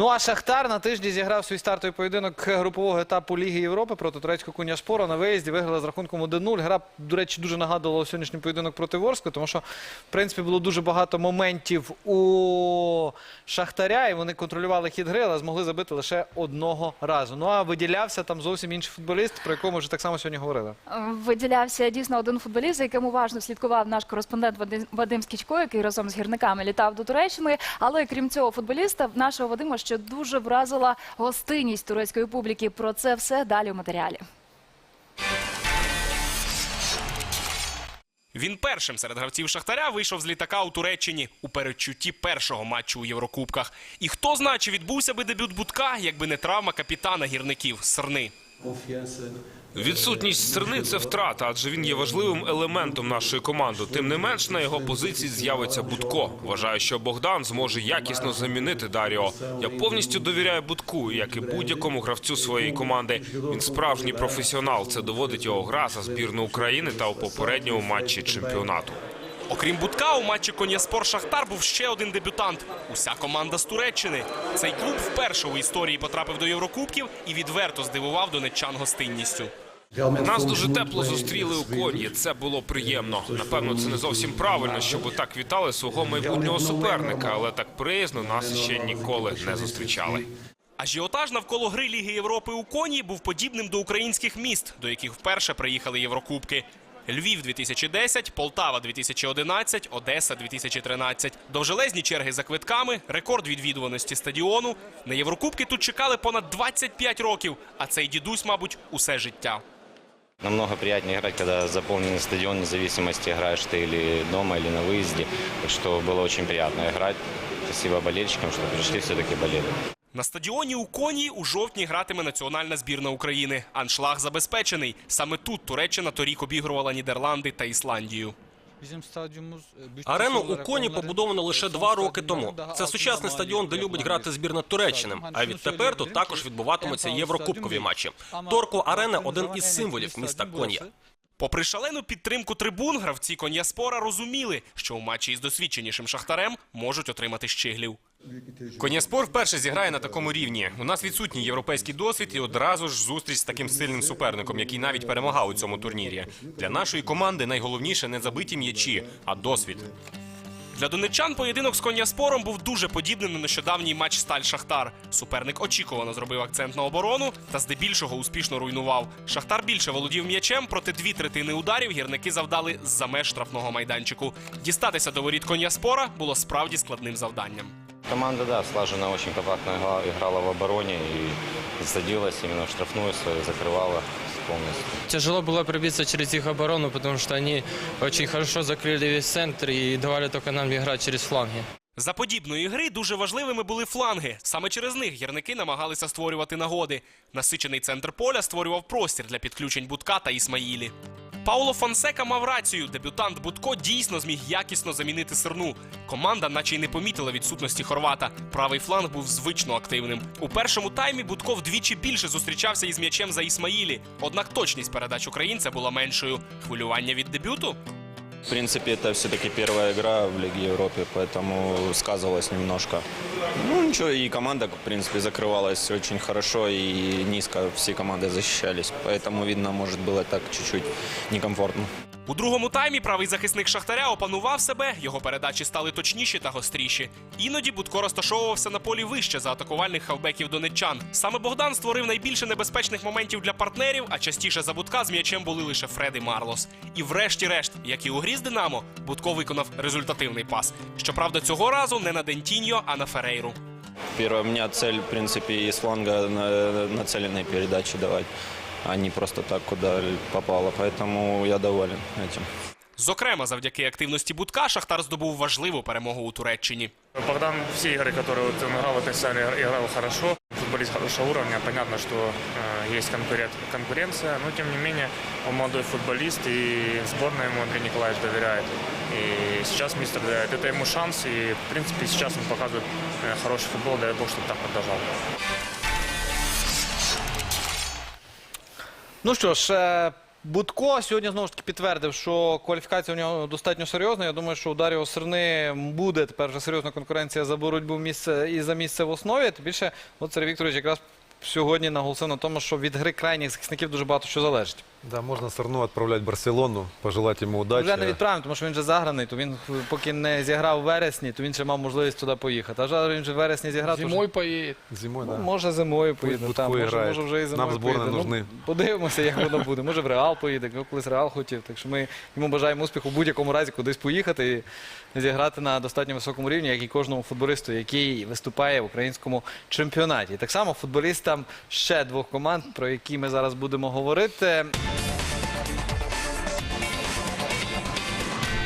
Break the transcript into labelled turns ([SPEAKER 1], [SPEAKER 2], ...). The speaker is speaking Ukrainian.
[SPEAKER 1] Ну а Шахтар на тижні зіграв свій стартовий поєдинок групового етапу Ліги Європи проти турецького куня Шпора. На виїзді виграли з рахунком 1-0. Гра, до речі, дуже нагадувала сьогоднішній поєдинок проти Ворскли, тому що, в принципі, було дуже багато моментів у Шахтаря, і вони контролювали хід гри, але змогли забити лише одного разу. Ну а виділявся там зовсім інший футболіст, про якого вже так само сьогодні говорили.
[SPEAKER 2] Виділявся дійсно один футболіст, за яким уважно слідкував наш кореспондент Вадим Скічко, який разом з гірниками літав до Туреччини. Але крім цього футболіста, нашого Вадима ще дуже вразила гостинність турецької публіки. Про це все далі у матеріалі.
[SPEAKER 3] Він першим серед гравців Шахтаря вийшов з літака у Туреччині у передчутті першого матчу у Єврокубках. І хто знає, чи відбувся би дебют Будка, якби не травма капітана гірників Срни.
[SPEAKER 4] Відсутність стерни це втрата, адже він є важливим елементом нашої команди. Тим не менш, на його позиції з'явиться Будко. Вважаю, що Богдан зможе якісно замінити Даріо. Я повністю довіряю Будку, як і будь-якому гравцю своєї команди. Він справжній професіонал. Це доводить його гра за збірну України та у попередньому матчі чемпіонату.
[SPEAKER 3] Окрім Будка, у матчі Конyaспор Шахтар був ще один дебютант. Уся команда з Туреччини. Цей клуб вперше у історії потрапив до Єврокубків і відверто здивував донеччан гостинністю.
[SPEAKER 4] Нас дуже тепло зустріли у коні. Це було приємно. Напевно, це не зовсім правильно, щоб так вітали свого майбутнього суперника, але так приязно нас ще ніколи не зустрічали.
[SPEAKER 3] Ажіотаж навколо гри Ліги Європи у коні був подібним до українських міст, до яких вперше приїхали Єврокубки. Львів 2010, Полтава 2011, Одеса 2013. Довжелезні черги за квитками, рекорд відвідуваності стадіону. На Єврокубки тут чекали понад 25 років, а цей дідусь, мабуть, усе життя.
[SPEAKER 5] Намного приятнее играть, когда заполненный стадион, вне зависимости, играешь ты или дома, или на выезде. Так что было очень приятно играть. Спасибо болельщикам, что пришли, все-таки болели.
[SPEAKER 3] На стадіоні у коні у жовтні гратиме національна збірна України. Аншлаг забезпечений. Саме тут Туреччина торік обігрувала Нідерланди та Ісландію.
[SPEAKER 6] Арену у коні побудовано лише два роки тому. Це сучасний стадіон, де любить грати збірна Туреччини. А відтепер тут також відбуватимуться єврокубкові матчі. Торку арена один із символів міста Кон'я.
[SPEAKER 3] Попри шалену підтримку трибун, гравці Конyaспора розуміли, що у матчі із досвідченішим шахтарем можуть отримати щиглів.
[SPEAKER 7] Конyaспор вперше зіграє на такому рівні. У нас відсутній європейський досвід і одразу ж зустріч з таким сильним суперником, який навіть перемагав у цьому турнірі. Для нашої команди найголовніше не забиті м'ячі, а досвід.
[SPEAKER 3] Для донеччан поєдинок з Конyaспором був дуже подібним на нещодавній матч Сталь Шахтар. Суперник очікувано зробив акцент на оборону та здебільшого успішно руйнував. Шахтар більше володів м'ячем, проте дві третини ударів гірники завдали з-за меж штрафного майданчику. Дістатися до воріт Конyaспора було справді складним завданням.
[SPEAKER 5] Команда, да, слаженно, очень компактно играла, играла в обороне и садилась именно в штрафную свою, закрывала полностью.
[SPEAKER 8] Тяжело было пробиться через их оборону, потому что они очень хорошо закрыли весь центр и давали только нам играть через фланги.
[SPEAKER 3] За подібної гри дуже важливими були фланги. Саме через них гірники намагалися створювати нагоди. Насичений центр поля створював простір для підключень Будка та Ісмаїлі. Пауло Фонсека мав рацію. Дебютант Будко дійсно зміг якісно замінити сирну. Команда, наче й не помітила відсутності хорвата. Правий фланг був звично активним. У першому таймі Будко вдвічі більше зустрічався із м'ячем за Ісмаїлі. Однак точність передач українця була меншою. Хвилювання від дебюту?
[SPEAKER 9] В принципе, это все-таки первая игра в Лиге Европы, поэтому сказывалось немножко. Ну, ничего, и команда, в принципе, закрывалась очень хорошо и низко все команды защищались. Поэтому, видно, может, было так чуть-чуть некомфортно.
[SPEAKER 3] У другому таймі правий захисник Шахтаря опанував себе, його передачі стали точніші та гостріші. Іноді Будко розташовувався на полі вище за атакувальних хавбеків донеччан. Саме Богдан створив найбільше небезпечних моментів для партнерів, а частіше за Будка з м'ячем були лише Фред і Марлос. І врешті-решт, як і у грі з Динамо, Будко виконав результативний пас. Щоправда, цього разу не на Дентіньо, а на Ферейру.
[SPEAKER 9] Первая у меня цель, в принципе, из фланга на- нацеленные передачи давать, а не просто так, куда попало. Поэтому я доволен этим.
[SPEAKER 3] Зокрема, завдяки активності Будка Шахтар здобув важливу перемогу у Туреччині.
[SPEAKER 10] Богдан все игры, которые вот он играл в этой серии, играл хорошо. Футболист хорошего уровня. Понятно, что э, есть конкурент, конкуренция, но тем не менее он молодой футболист и сборная ему Андрей Николаевич доверяет. И сейчас мистер доверяет. Это ему шанс, и в принципе сейчас он показывает э, хороший футбол, дай бог, чтобы так продолжал.
[SPEAKER 1] Ну що ж, е, Будко сьогодні знову ж таки підтвердив, що кваліфікація у нього достатньо серйозна. Я думаю, що у Даріо Серни буде тепер вже серйозна конкуренція за боротьбу місце і за місце в основі. Тим більше, от Сергій Вікторович якраз сьогодні наголосив на тому, що від гри крайніх захисників дуже багато що залежить.
[SPEAKER 11] Да, можно Сарну отправлять в Барселону, пожелать ему удачи.
[SPEAKER 1] Вже не відправимо, тому що він вже заграний, то він поки не зіграв у вересні, то він ще мав можливість туди поїхати. А вже він вже в вересні зіграв. то
[SPEAKER 12] Зимой поедет.
[SPEAKER 11] Зимой,
[SPEAKER 1] Ну,
[SPEAKER 11] да.
[SPEAKER 1] може зимою поїде.
[SPEAKER 11] Будко
[SPEAKER 1] Там, може, може вже і зимою
[SPEAKER 11] Нам зборна
[SPEAKER 1] поїде.
[SPEAKER 11] нужны.
[SPEAKER 1] Ну, подивимося, як воно буде. Може в Реал поїде, колись Реал хотів. Так що ми йому бажаємо успіху в будь-якому разі кудись поїхати і зіграти на достатньо високому рівні, як і кожному футболісту, який виступає в українському чемпіонаті. І так само футболістам ще двох команд, про які ми зараз будемо говорити.